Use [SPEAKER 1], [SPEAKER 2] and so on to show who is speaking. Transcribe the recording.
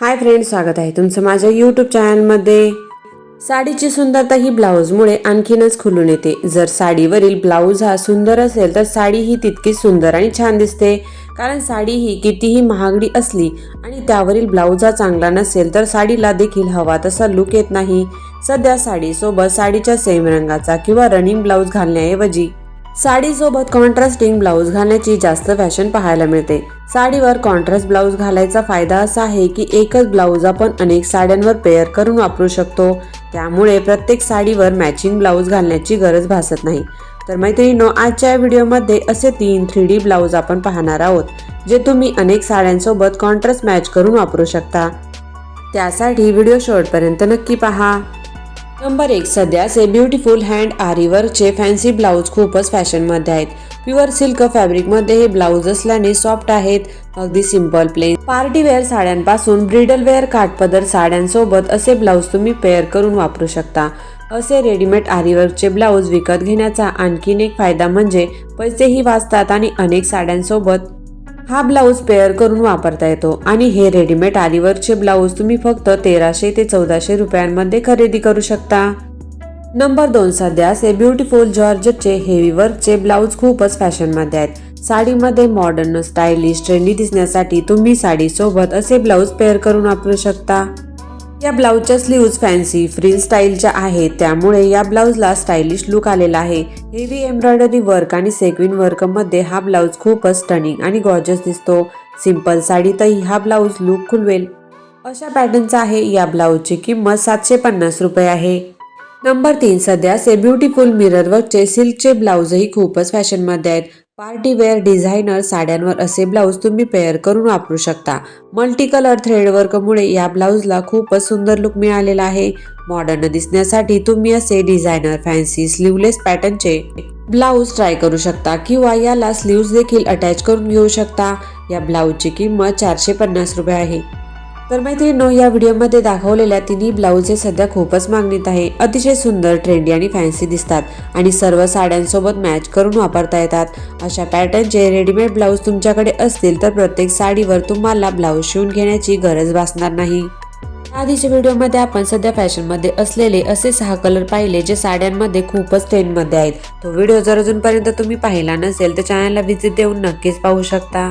[SPEAKER 1] Hi friend स्वागत आहे तुमचं माझ्या यूट्यूब चॅनलमध्ये. साडीची सुंदरता ही ब्लाऊजमुळे आणखीनच खुलून येते. जर साडीवरील ब्लाऊज हा सुंदर असेल तर साडी ही तितकीच सुंदर आणि छान दिसते. कारण साडी ही कितीही महागडी असली आणि त्यावरील ब्लाऊज हा चांगला नसेल तर साडीला देखील हवा तसा लुक येत नाही. सध्या साडीसोबत साडीच्या सेम रंगाचा किंवा रनिंग ब्लाऊज घालण्याऐवजी साडीसोबत कॉन्ट्रास्टिंग ब्लाऊज घालण्याची जास्त फॅशन पाहायला मिळते. साडीवर कॉन्ट्रास्ट ब्लाऊज घालायचा फायदा असा आहे की एकच ब्लाऊज आपण अनेक साड्यांवर पेअर करून वापरू शकतो. त्यामुळे प्रत्येक साडीवर मॅचिंग ब्लाऊज घालण्याची गरज भासत नाही. तर मैत्रिणींनो आजच्या व्हिडिओमध्ये असे तीन थ्री डी ब्लाऊज आपण पाहणार आहोत जे तुम्ही अनेक साड्यांसोबत कॉन्ट्रास्ट मॅच करून वापरू शकता. त्यासाठी व्हिडिओ शेवटपर्यंत नक्की पहा. नंबर एक सध्या से ब्युटिफुल हँड आरीवरचे फॅन्सी ब्लाऊज खूपच फॅशनमध्ये आहेत. प्युअर सिल्क फॅब्रिकमध्ये हे ब्लाऊज असल्याने सॉफ्ट आहेत अगदी सिंपल प्लेन पार्टी वेअर साड्यांपासून ब्रिडल वेअर काठपदर साड्यांसोबत असे ब्लाऊज तुम्ही पेअर करून वापरू शकता. असे रेडीमेड आरीवर्कचे ब्लाऊज विकत घेण्याचा आणखीन एक फायदा म्हणजे पैसेही वाचतात आणि अनेक साड्यांसोबत हा ब्लाऊज पेअर करून वापरता येतो. आणि हे रेडीमेड आरीवर्कचे ब्लाऊज तुम्ही फक्त तेराशे ते चौदाशे रुपयांमध्ये खरेदी करू शकता. नंबर दोन सध्या असे ब्युटिफुल जॉर्जचे हेवी वर्कचे ब्लाऊज खूपच फॅशनमध्ये आहेत. साडीमध्ये मॉडर्न स्टायलिश ट्रेंडी दिसण्यासाठी तुम्ही साडीसोबत असे ब्लाऊज पेअर करून वापरू शकता. या ब्लाऊजच्या स्लीव्ज फॅन्सी फ्रिल स्टाईलच्या आहेत. त्यामुळे या ब्लाऊजला स्टायलिश लुक आलेला आहे. हेवी एम्ब्रॉयडरी वर्क आणि सेक्विन वर्कमध्ये हा ब्लाऊज खूपच स्टनिंग आणि गॉर्जस दिसतो. सिंपल साडीतही हा ब्लाऊज लुक खुलवेल. अशा पॅटर्नचा आहे या ब्लाऊजची किंमत सातशे पन्नास रुपये आहे. नंबर तीन सध्याचे ब्युटिफुल मिरर वर्कचे सिल्कचे ब्लाऊजही खूपच फॅशनमध्ये आहेत. पार्टी वेअर डिझायनर साड्यांवर असे ब्लाऊज तुम्ही पेअर करून वापरू शकता. मल्टी कलर या ब्लाऊजला खूपच सुंदर लुक मिळालेला आहे. मॉडर्न दिसण्यासाठी तुम्ही असे डिझायनर फॅन्सी स्लीवलेस पॅटर्नचे ब्लाऊज ट्राय करू शकता किंवा याला स्लीव्ज देखील अटॅच करून घेऊ शकता. या ब्लाऊजची किंमत चारशे पन्नास रुपये आहे. तर मैत्रिणींनो या व्हिडिओमध्ये दाखवलेल्या तिन्ही ब्लाऊज हे सध्या खूपच मागणीत आहे. अतिशय सुंदर ट्रेंडी आणि फॅन्सी दिसतात आणि सर्व साड्यांसोबत मॅच करून वापरता येतात. अशा पॅटर्नचे रेडीमेड ब्लाऊज तुमच्याकडे असतील तर प्रत्येक साडीवर तुम्हाला ब्लाऊज शिवून घेण्याची गरज भासणार नाही. आधीच्या व्हिडिओमध्ये आपण सध्या फॅशनमध्ये असलेले असे सहा कलर पाहिले जे साड्यांमध्ये खूपच ट्रेंडमध्ये आहेत. तो व्हिडिओ जर अजूनपर्यंत तुम्ही पाहिला नसेल तर चॅनलला व्हिजिट देऊन नक्कीच पाहू शकता.